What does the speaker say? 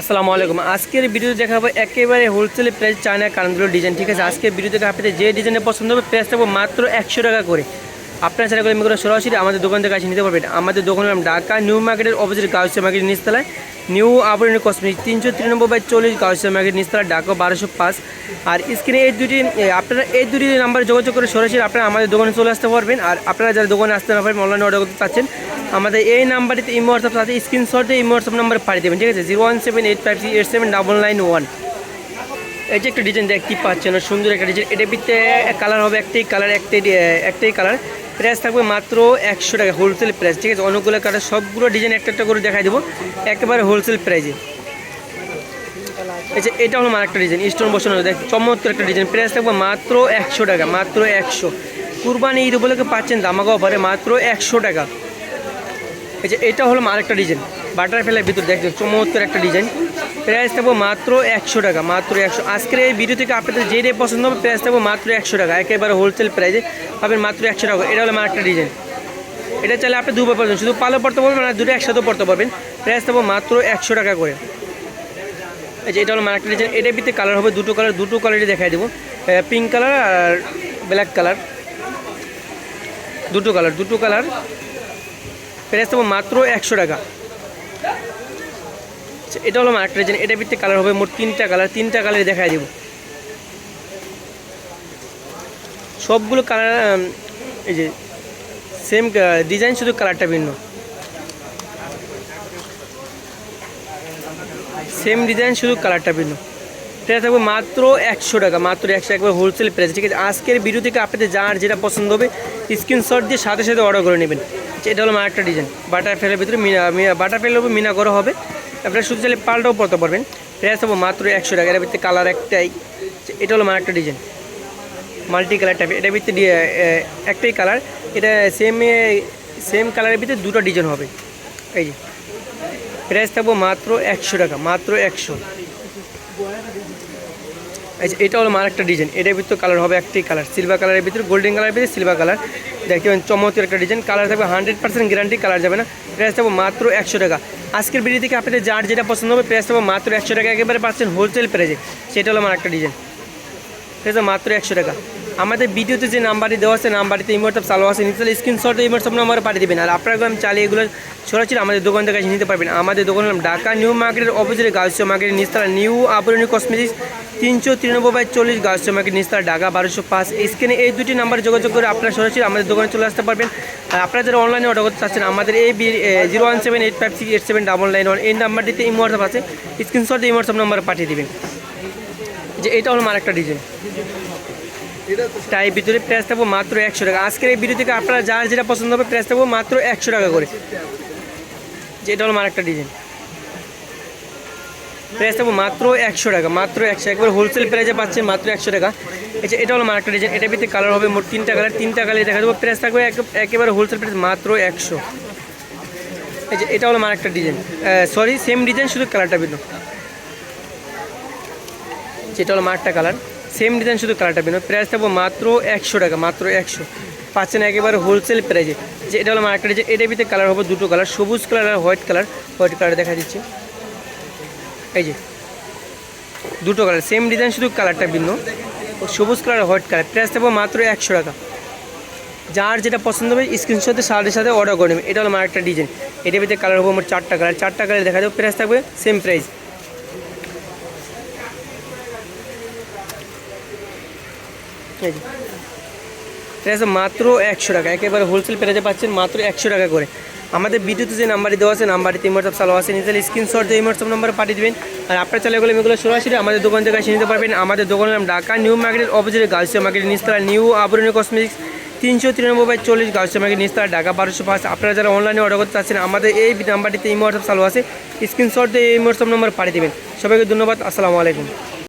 আসসালামু আলাইকুম। আজকের ভিডিও দেখাবো একেবারে হোলসেল প্রাইস চায়না কানগুলো ডিজাইন ঠিক আছে? আজকের ভিডিও থেকে আপনাদের যে ডিজাইনে পছন্দ হবে প্রাইস থাকব মাত্র একশো টাকা করে। আপনার চ্যানেল করে মেয়েগুলো সরাসরি আমাদের দোকান থেকে আসে নিতে পারবেন। আমাদের দোকানের নাম ঢাকা নিউ মার্কেটের অপোজিট গাউসিয়া মার্কেট নিচতলায়। নিউ আবরণী কসমেটিক তিনশো তিরানব্বই বাই চল্লিশ গাউসিয়া মার্কেট নিচতলা ঢাকা বারোশো পাঁচ। আর স্ক্রিনে এই দুটি আপনারা এই দুটি নাম্বারে যোগাযোগ করে সরাসরি আপনারা আমাদের দোকানে চলে আসতে পারবেন। আর আপনারা যারা দোকানে আসতে না পারবেন অনলাইনে অর্ডার করতে চাচ্ছেন আমাদের এই নাম্বারটিতে ইমো হোয়াটসঅ্যাপ সাথে স্ক্রিনশটে ইমো হোয়াটসঅ্যাপ নাম্বার পাঠিয়ে দেবেন, ঠিক আছে? Zero one seven eight five eight seven double nine one. এই যে একটা ডিজাইন দেখতেই পাচ্ছেন সুন্দর একটা ডিজাইন এটা ভিতরে কালার হবে, একটাই কালার একটাই একটাই কালার প্রাইস থাকবে মাত্র একশো টাকা হোলসেল প্রাইস ঠিক আছে? অনেকগুলো কালার সবগুলো ডিজাইন একটা একটা করে দেখাই দেবো, একেবারে হোলসেল প্রাইসে যে এটা হলো আমার একটা ডিজাইন স্টোন বসানো দেখ, চমৎকার একটা ডিজাইন প্রাইস থাকবে মাত্র একশো টাকা, মাত্র একশো। কুরবানি ঈদ উপলক্ষে পাচ্ছেন দামাগা অফারে মাত্র একশো টাকা। এই যে এটা হলো আরেকটা ডিজাইন। বাটারফ্লাই ভিতর দেখছেন চমৎকার একটা ডিজাইন। প্রাইস থাকব মাত্র একশো টাকা, মাত্র একশো। আজকের এই ভিডিও থেকে আপনাদের যে রে পছন্দ হবে প্রাইস থাকব মাত্র একশো টাকা। একেবারে হোলসেল প্রাইসে পাবেন মাত্র একশো টাকা। এটা হলো আমার একটা ডিজাইন। এটা চাইলে আপনি দুবার পড়বেন শুধু পালো পড়তে পারবেন আর দুটো একসাথেও পড়তে পারবেন। প্রাইস থাকব মাত্র একশো টাকা করে। এই যে এটা হলো মার্কেট ডিজাইন। এটার ভিতরে কালার হবে দুটো কালার দুটো কালারই দেখাই দেবো। পিঙ্ক কালার আর ব্ল্যাক কালার দুটো কালার দুটো কালার প্রাইস দেবো মাত্র একশো টাকা। আচ্ছা, এটা হলো আরেকটা ডিজাইন এটার ভিতরে কালার হবে মোট তিনটা কালার তিনটা কালার দেখাই দেবো। সবগুলো কালার এই যে সেম ডিজাইন শুধু কালারটা ভিন্ন। সেম ডিজাইন শুধু কালারটা ভিন্ন। এটা থাকবে মাত্র একশো টাকা মাত্র একশো একবার হোলসেল প্রাইস ঠিক আছে? আজকের ভিডিও থেকে আপনাদের যার যেটা পছন্দ হবে স্ক্রিনশট দিয়ে সাথে সাথে অর্ডার করে নেবেন। এটা হলো আরেকটা ডিজাইন বাটারফ্লাইয়ের ভিতরে মিনা বাটারফ্লাইয়ের উপর মিনা করা হবে। আপনারা শুধু চাইলে পাল্টাও পড়তে পারবেন। প্রাইস হবে মাত্র একশো টাকা। এর ভিতরে কালার একটাই। আচ্ছা, এটা হলো আরেকটা ডিজাইন মাল্টি কালার টাইপ এটার ভিতরে একটাই কালার এটা সেম সেম কালারের ভিতরে দুটো ডিজাইন হবে। এই যে। প্রাইস থাকব মাত্র একশো টাকা। মাত্র একশো। আচ্ছা এটা হলো আমার একটা ডিজাইন এটার ভিতরে কালার হবে একটি কালার সিলভার কালারের ভিতরে গোল্ডেন কালারের ভিতরে সিলভার কালার দেখতে পাবেন চমৎকার একটা ডিজাইন কালার থাকবে হান্ড্রেড পার্সেন্ট গ্যারান্টি কালার যাবে না। প্রাইস থাকবে মাত্র একশো টাকা। আজকের ভিডিও থেকে আপনাদের যার যেটা পছন্দ হবে প্রাইস থাকবে মাত্র একশো টাকা। একেবারে পাচ্ছেন হোলসেল প্রাইজে সেটা হলো আমার একটা ডিজাইন ঠিক আছে, মাত্র একশো টাকা। আমাদের ভিডিওতে যে নাম্বারটি দেওয়া আছে, নাম্বারটিতে ইমোটসঅ্যাপ চালু আছে। নিতে স্ক্রিনশট ইমোটসঅ্যাপ নাম্বার পাঠিয়ে দেবেন। আর আপনারা আমি চালিয়ে এগুলো সরাসরি আমাদের দোকান থেকে নিতে পারবেন। আমাদের দোকানের নাম ঢাকা নিউ মার্কেটের অপোজিটে গার্লস মার্কেটের নিস্তারা নিউ আবরণী কসমেটিক্স তিনশো তিরানব্বই বাই চল্লিশ গার্লস মার্কেট নিস্তারা ঢাকা বারোশো পাঁচ। স্ক্রিনে এই দুটি নাম্বারে যোগাযোগ করে আপনারা সরাসরি আমাদের দোকানে চলে আসতে পারবেন। আর আপনারা যারা অনলাইনে অর্ডার করতে চাচ্ছেন, আমাদের এই zero one seven eight five six eight seven double nine one এই নাম্বারটিতে ইমো হোয়াটসঅ্যাপ আছে। স্ক্রিনশট ইমো হোয়াটসঅ্যাপ নাম্বার পাঠিয়ে দেবেন। যে এটা হলো আমার ডিজাইন। তাই ভিতরে প্রাইস থাকব মাত্র একশো টাকা। আজকের এই ভিডিও থেকে আপনারা যার যেটা পছন্দ হবে প্রাইস থাকব মাত্র একশো টাকা করে। যেটা হলো আমার ডিজাইন। প্রাইস থাকব মাত্র একশো টাকা, মাত্র একশো একবার হোলসেল প্রাইসে পাচ্ছেন মাত্র একশো টাকা। যে এটা হলো আমার একটা ডিজাইন। এটার ভিতরে কালার হবে মোট তিনটা কালার তিনটা কালার দেখা দেবো। প্রাইস থাকবে একেবারে হোলসেল প্রাইস মাত্র একশো। যে এটা হলো আমার একটা ডিজাইন। সরি সেম ডিজাইন শুধু কালারটা ভিন্ন। যেটা হলো মাঠটা কালার সেম ডিজাইন শুধু কালারটা ভিন্ন প্রাইস থাকব মাত্র একশো টাকা, মাত্র একশো। পাচ্ছেন একেবারে হোলসেল প্রাইজে যে এটা হলো মার্কেটে যে এটার ভিতরে কালার হবে দুটো কালার সবুজ কালার আর হোয়াইট কালার হোয়াইট কালার দেখা দিচ্ছে। এই যে, দুটো কালার সেম ডিজাইন শুধু কালারটা ভিন্ন। সবুজ কালার হোয়াইট কালার প্রাইস থাকব মাত্র একশো টাকা। যার যেটা পছন্দ হবে স্ক্রিনশটের সাথে সাথে অর্ডার করে নেবে। এটা হলো আমার ডিজাইন এটার ভিতরে কালার হবে আমার চারটা কালার চারটা কালার দেখা যাবে প্রাইস থাকবে সেম প্রাইস এই যে। প্রাইস মাত্র একশো টাকা। একেবারে হোলসেল প্রাইসে পাচ্ছেন মাত্র একশো টাকা করে। আমাদের ভিডিওতে যে নাম্বারটি দেওয়া আছে নাম্বারটি ইমোটসঅ্যাপ চালু আছে। নিজের স্ক্রিনশট দিয়ে ইমোটসঅ্যাপ নাম্বার পাঠিয়ে দেবেন। আর আপনার চালে গেলে এগুলো সরাসরি আমাদের দোকান থেকে এসে নিতে পারবেন। আমাদের দোকানের নাম ঢাকা নিউ মার্কেটের অপোজিটে গার্লসিয়া মার্কেট নিস্তারা নিউ আবরণী কসমেটিক্স তিনশো তিরানব্বই বাই চল্লিশ গার্লসিয়া মার্কেট নিস্তারা ঢাকা বারোশো পাঁচ। আপনারা যারা অনলাইনে অর্ডার করতে চাচ্ছেন, আমাদের এই নাম্বারটিতে ইমো হোয়াটসঅ্যাপ চালু আছে। স্ক্রিনশট দিয়ে ইমোটসঅ্যাপ নাম্বার পাঠিয়ে দেবেন। সবাইকে ধন্যবাদ। আসসালামু আলাইকুম।